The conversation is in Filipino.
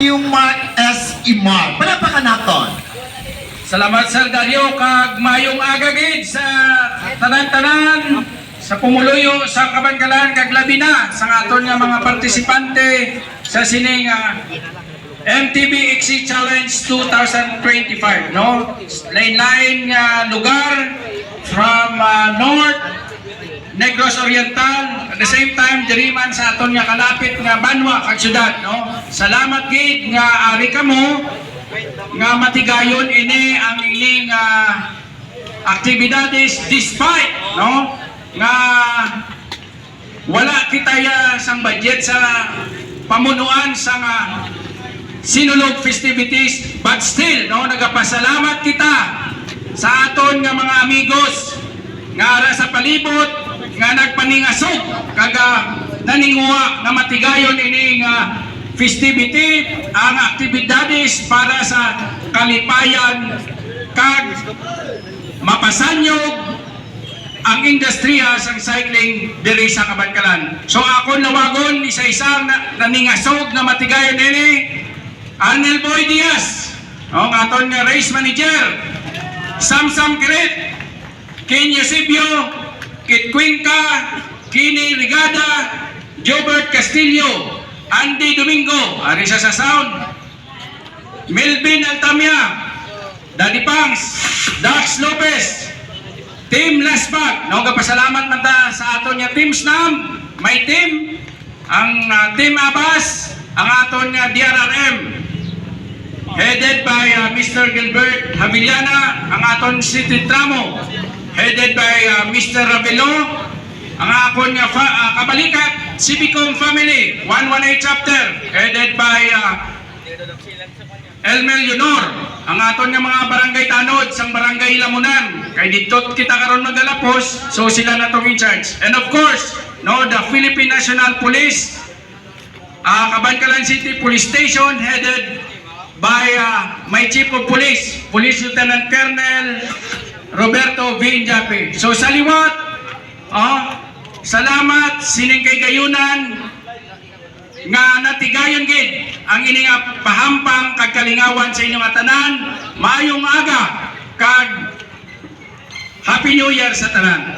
Yung Mark S. Imar. Palapakan naton. Salamat Sir Dario kag mayong aga gid sa tanan-tanan sa pumuluyo sa kabangkalan kag labi na sa aton nga mga partisipante sa sining ah, MTB XC Challenge 2025 no lain-lain nga lugar from ah, North Negros Oriental at the same time diri man sa aton nga kalapit nga banwa kag syudad no? Salamat gid nga ari kamo nga matigayon ini ang ining ah, aktibidades despite no? Nga wala kita ya sang budget sa pamunuan sa nga sinulog festivities but still no? Nagapasalamat kita sa aton nga mga amigos nga ara sa palibot nga nagpaningasog kaga naninguha nga matigayon ini nga festivity ang aktibidades para sa kalipayan kag mapasanyog ang industriya sa cycling diri sa Kabangkalan. So ako nawagon isa-isang na, naningasog na matigayon nini Arnel Boy Diaz, ang aton nga race manager, Sam Sam Kirit, Ken Eusebio, Kit Cuenca, Kini Rigada, Jobert Castillo, Andy Domingo, ari siya sa sound, Melvin Altamia, Daddy Pangs, Dax Lopez, Team Lasbag, no pasalamat man ta sa aton nga teams nam, may team ang ah, Team Abbas, ang aton nga DRRM headed by ah, Mr. Gilbert Havillana, ang aton City Tramo headed by ah, Mr. Ravelo, ang akon nga fa- ah, kabalikat Civicom Family 118 chapter headed by ah, Elmer Yunor, ang aton nga mga barangay tanod sang barangay Lamunan. Kay dito kita karon magalapos, so sila na tong in charge. And of course, no, the Philippine National Police, uh, Cabancalan City Police Station headed by uh, my Chief of Police, Police Lieutenant Colonel Roberto V. So sa ah, salamat sining kay Gayunan, nga natigayon gid ang ini pahampang kag kalingawan sa inyong tanan maayong aga kag Happy New Year sa tanan